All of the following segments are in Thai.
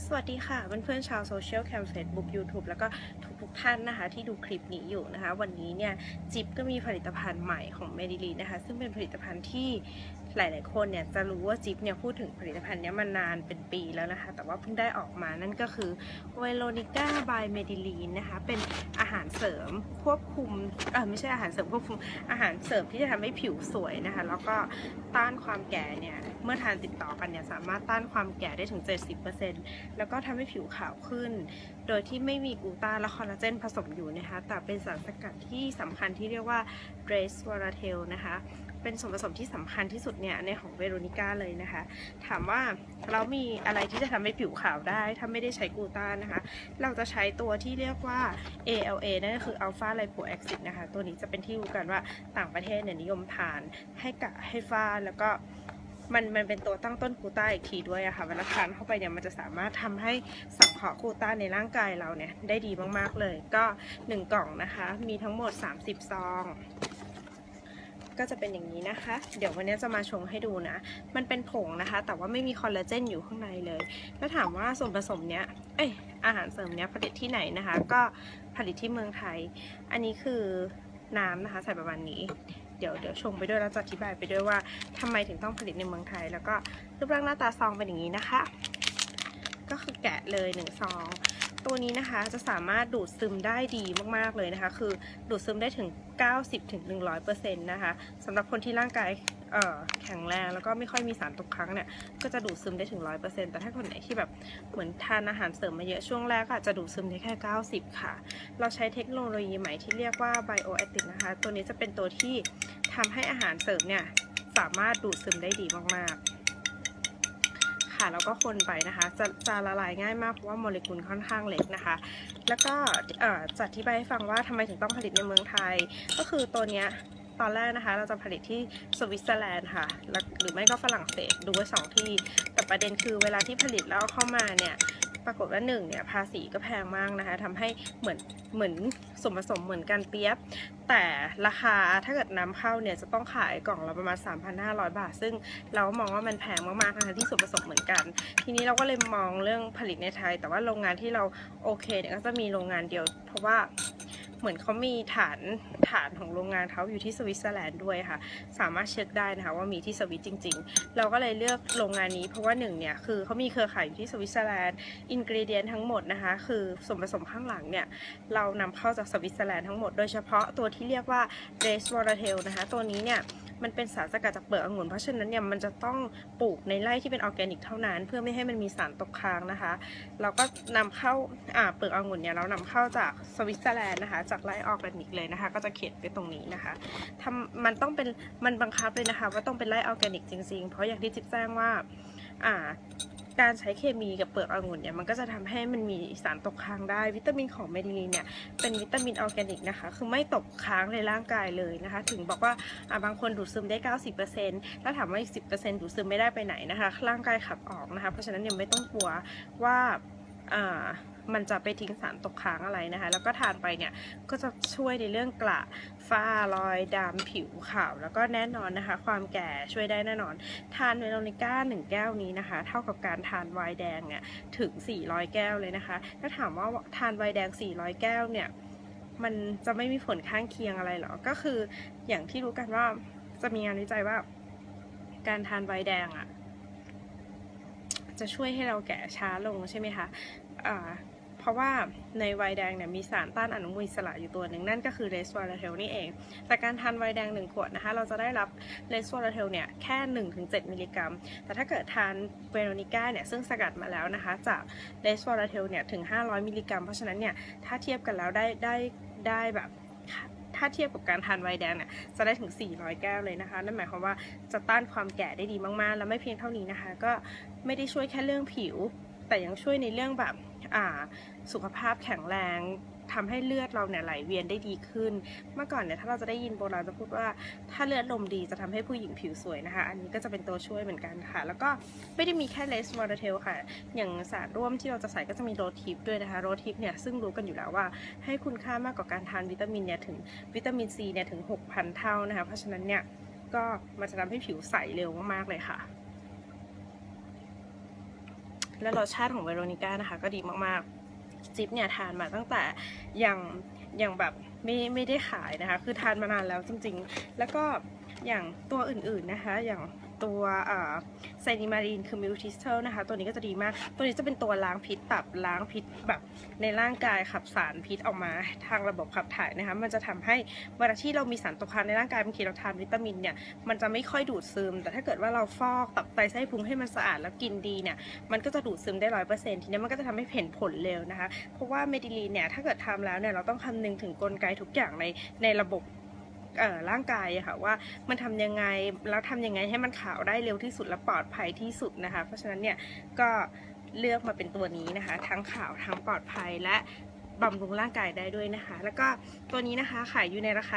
สวัสดีค่ะเพื่อนๆชาวโซเชียลแคมเฟซบุ๊กยูทูบแล้วก็ทุกๆท่านนะคะ ที่ดูคลิปนี้อยู่นะคะ วันนี้เนี่ย จิ๊บก็มีผลิตภัณฑ์ใหม่ของเมดิลีนะคะ ซึ่งเป็นผลิตภัณฑ์ที่ หลาย ๆ คนเนี่ยจะรู้ว่าจิ๊บเนี่ยพูดถึงผลิตภัณฑ์นี้มานานเป็นปีแล้วนะคะ แต่ว่าเพิ่งได้ออกมานั่นก็คือเวโรนิก้าบายเมดิลีนนะคะ เป็นอาหารเสริมควบคุมเออไม่ใช่อาหารเสริมควบคุมอาหารเสริมที่จะทำให้ผิวสวยนะคะ แล้วก็ต้านความแก่เนี่ยเมื่อทานติดต่อกันเนี่ยสามารถต้านความแก่ได้ถึง 70%แล้วก็ทำให้ผิวขาวขึ้น โดยที่ไม่มีกูตาและคอลลาเจนผสมอยู่นะคะ แต่เป็นสารสกัดที่สำคัญที่เรียกว่า r e s v e r a t e l นะคะ เป็นส่วนผสมที่สำคัญที่สุดเนี่ยในของเวโรนิก้าเลยนะคะ ถามว่าเรามีอะไรที่จะทำให้ผิวขาวได้ถ้าไม่ได้ใช้กูต้านะคะ เราจะใช้ตัวที่เรียกว่า ALA นั่นก็คือ Alpha Lipoacid นะคะ ตัวนี้จะเป็นที่รู้กันว่าต่างประเทศเนี่ยนิยมทานให้กะให้ฟ้าแล้วก็มันมันเป็นตัวตั้งต้นกูต้าอีกทีด้วยอะค่ะเวลาทานเข้าไปเนี่ยมันจะสามารถทำให้สังเคราะห์กูต้าในร่างกายเราเนี่ยได้ดีมากๆเลย ก็ 1 กล่องนะคะ มีทั้งหมด 30 ซอง ก็จะเป็นอย่างนี้นะคะ เดี๋ยววันนี้จะมาชงให้ดูนะ มันเป็นผงนะคะ แต่ว่าไม่มีคอลลาเจนอยู่ข้างในเลยแล้วถามว่าส่วนผสมเนี้ย เอ้ยอาหารเสริมเนี้ยผลิตที่ไหนนะคะ ก็ผลิตที่เมืองไทย อันนี้คือน้ำนะคะใส่ประมาณนี้ เดี๋ยวเดี๋ยวชงไปด้วยแล้วจะอธิบายไปด้วยว่าทำไมถึงต้องผลิตในเมืองไทย แล้วก็รูปร่างหน้าตาซองเป็นอย่างนี้นะคะ ก็คือแกะเลยหนึ่งซอง ตัวนี้นะคะจะสามารถดูดซึมได้ดีมากๆเลยนะคะ คือดูดซึมได้ถึง 90ถึง100%นะคะสำหรับคนที่ร่างกายแข็งแรงแล้วก็ไม่ค่อยมีสารตกค้างเนี่ยก็จะดูดซึมได้ถึง 100%แต่ถ้าคนไหนที่แบบเหมือนทานอาหารเสริมมาเยอะช่วงแรกก็อาจจะดูดซึมได้แค่ 90 ค่ะ เราใช้เทคโนโลยีใหม่ที่เรียกว่า Bioactive นะคะ ตัวนี้จะเป็นตัวที่ทำให้อาหารเสริมเนี่ยสามารถดูดซึมได้ดีมากๆ ค่ะแล้วก็คนไปนะคะ จะจะละลายง่ายมากเพราะว่าโมเลกุลค่อนข้างเล็กนะคะ แล้วก็จะอธิบายให้ฟังว่าทำไมถึงต้องผลิตในเมืองไทย ก็คือตัวเนี้ยตอนแรกนะคะเราจะผลิตที่สวิตเซอร์แลนด์ค่ะ หรือไม่ก็ฝรั่งเศสดูไว้สองที่ แต่ประเด็นคือเวลาที่ผลิตแล้วเข้ามาเนี่ย ปรากฏว่าหนึ่งเนี่ยภาษีก็แพงมากนะคะทำให้เหมือนเหมือนส่วนผสมเหมือนกันเปียบ แต่ราคาถ้าเกิดนำเข้าเนี่ยจะต้องขายกล่องละประมาณ 3,500 บาท ซึ่งเราก็มองว่ามันแพงมากๆนะคะที่ส่วนผสมเหมือนกัน ทีนี้เราก็เลยมองเรื่องผลิตในไทย แต่ว่าโรงงานที่เราโอเคเนี่ยก็จะมีโรงงานเดียว เพราะว่า เหมือนเขามีฐานฐานของโรงงานเขาอยู่ที่สวิตเซอร์แลนด์ด้วยค่ะ สามารถเช็คได้นะคะว่ามีที่สวิตจริง ๆ เราก็เลยเลือกโรงงานนี้เพราะว่าหนึ่งเนี่ยคือเขามีเครือข่ายอยู่ที่สวิตเซอร์แลนด์อินกรีเดียนทั้งหมดนะคะ คือส่วนผสมข้างหลังเนี่ยเรานำเข้าจากสวิตเซอร์แลนด์ทั้งหมดโดยเฉพาะตัวที่เรียกว่าเรสวอร์เทลนะคะตัวนี้เนี่ย มันเป็นสารสกัดจากเปลือกองุ่นเพราะฉะนั้นเนี่ยมันจะต้องปลูกในไร่ที่เป็นออร์แกนิกเท่านั้น เพื่อไม่ให้มันมีสารตกค้างนะคะ เราก็นำเข้าอ่าเปลือกองุ่นเนี่ยเรานำเข้าจากสวิตเซอร์แลนด์นะคะ จากไร่ออร์แกนิกเลยนะคะ ก็จะเขียนไว้ตรงนี้นะคะทำมันต้องเป็นมันบังคับเลยนะคะ ว่าต้องเป็นไร่ออร์แกนิกจริงๆ เพราะอย่างที่จิ๊บแจ้งว่าอ่า การใช้เคมีกับเปลือกองุ่นเนี่ยมันก็จะทำให้มันมีสารตกค้างได้ วิตามินของเมดิลีนเนี่ยเป็นวิตามินออร์แกนิกนะคะคือไม่ตกค้างในร่างกายเลยนะคะ ถึงบอกว่าบางคนดูดซึมได้ 90%แล้าถามว่าอีก 10%ดูดซึมไม่ได้ไปไหนนะคะ ร่างกายขับออกนะคะ เพราะฉะนั้นเนี่ยไม่ต้องกลัวว่าอ่า มันจะไปทิ้งสารตกค้างอะไรนะคะ แล้วก็ทานไปเนี่ยก็จะช่วยในเรื่องกระฝ้ารอยดำผิวขาว แล้วก็แน่นอนนะคะ ความแก่ช่วยได้แน่นอน ทานเวโรนิก้า1 แก้วนี้นะคะ เท่ากับการทานไวน์แดงเนี่ยถึง 400 แก้วเลยนะคะ ถ้าถามว่าทานไวน์แดง 400 แก้วเนี่ยมันจะไม่มีผลข้างเคียงอะไรหรอ ก็คืออย่างที่รู้กันว่าจะมีงานวิจัยว่า การทานไวน์แดงอะ่ะจะช่วยให้เราแก่ช้าลงใช่ไหมคะอ่า เพราะว่าในไวน์แดงเนี่ยมีสารต้านอนุมูลอิสระอยู่ตัวหนึ่งนั่นก็คือเรสวอร์เทลนี่เองแต่การทานไวน์แดง 1 ขวดนะคะ เราจะได้รับเรสวอร์เทลเนี่ยแค่ 1-7 มิลลิกรัม แต่ถ้าเกิดทานเวโรนิก้าเนี่ยซึ่งสกัดมาแล้วนะคะ จากเรสวอร์เทลเนี่ยถึง 500 มิลลิกรัม เพราะฉะนั้นเนี่ยถ้าเทียบกันแล้วได้ได้ได้แบบถ้าเทียบกับการทานไวน์แดงเนี่ยจะได้ถึง 400 แก้วเลยนะคะ นั่นหมายความว่าจะต้านความแก่ได้ดีมากๆ แล้วไม่เพียงเท่านี้นะคะ ก็ไม่ได้ช่วยแค่เรื่องผิว แต่ยังช่วยในเรื่องแบบอ่าสุขภาพแข็งแรงทำให้เลือดเราเนี่ยไหลเวียนได้ดีขึ้น เมื่อก่อนเนี่ยถ้าเราจะได้ยินโบราณจะพูดว่าถ้าเลือดลมดีจะทำให้ผู้หญิงผิวสวยนะคะ อันนี้ก็จะเป็นตัวช่วยเหมือนกันค่ะ แล้วก็ไม่ได้มีแค่เลสวอร์เทลค่ะ อย่างสารร่วมที่เราจะใส่ก็จะมีโรทิปด้วยนะคะ โรทิปเนี่ยซึ่งรู้กันอยู่แล้วว่า ให้คุณค่ามากกว่าการทานวิตามินเนี่ยถึงวิตามินซีเนี่ยถึง 6,000 เท่านะคะ เพราะฉะนั้นเนี่ยก็มันจะทำให้ผิวใสเร็วมากๆเลยค่ะ และรสชาติของเวโรนิก้านะคะก็ดีมากๆ จิ๊บเนี่ยทานมาตั้งแต่ยังยังแบบไม่ไม่ได้ขายนะคะ คือทานมานานแล้วจริงๆ แล้วก็อย่างตัวอื่นๆนะคะ อย่าง ตัวไซนิมารีนคือมิวทิสเทลนะคะ ตัวนี้ก็จะดีมาก ตัวนี้จะเป็นตัวล้างพิษตับล้างพิษแบบในร่างกายขับสารพิษออกมาทางระบบขับถ่ายนะคะ มันจะทำให้เวลาที่เรามีสารตกค้างในร่างกายบางทีเราทานวิตามินเนี่ยมันจะไม่ค่อยดูดซึม แต่ถ้าเกิดว่าเราฟอกตับไตไส้พุงให้มันสะอาดแล้วกินดีเนี่ยมันก็จะดูดซึมได้ร้อยเปอร์เซ็นต์ทีนี้มันก็จะทำให้เห็นผลเร็วนะคะ เพราะว่าเมดิลีนเนี่ยถ้าเกิดทำแล้วเนี่ยเราต้องคำนึงถึงกลไกทุกอย่างในในระบบ ร่างกายอะค่ะว่ามันทำยังไงแล้วทำยังไงให้มันขาวได้เร็วที่สุดและปลอดภัยที่สุดนะคะ เพราะฉะนั้นเนี่ยก็เลือกมาเป็นตัวนี้นะคะ ทั้งขาวทั้งปลอดภัยและบำรุงร่างกายได้ด้วยนะคะ แล้วก็ตัวนี้นะคะขายอยู่ในราคา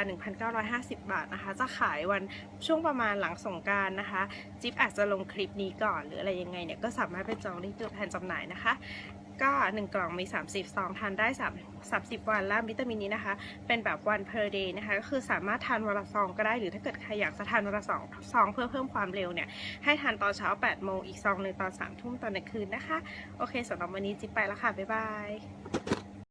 1,950 บาทนะคะ จะขายวันช่วงประมาณหลังสงการนะคะ จิ๊บอาจจะลงคลิปนี้ก่อนหรืออะไรยังไงเนี่ยก็สามารถไปจองได้ที่ตัวแทนจำหน่ายนะคะ ก็ 1 กล่องมี 30ซองทานได้3 30 วันและวิตามินนี้นะคะ เป็นแบบ one per day นะคะ ก็คือสามารถทานวันละซองก็ได้ หรือถ้าเกิดใครอยากจะทานวันละสองซองเพื่อเพิ่มความเร็วเนี่ย ให้ทานตอนเช้า 8 โมงอีกซองหนึ่งตอน 3 ทุ่มตอนกลางคืนนะคะ โอเคสำหรับวันนี้จิ๊บไปแล้วค่ะ บ๊ายบาย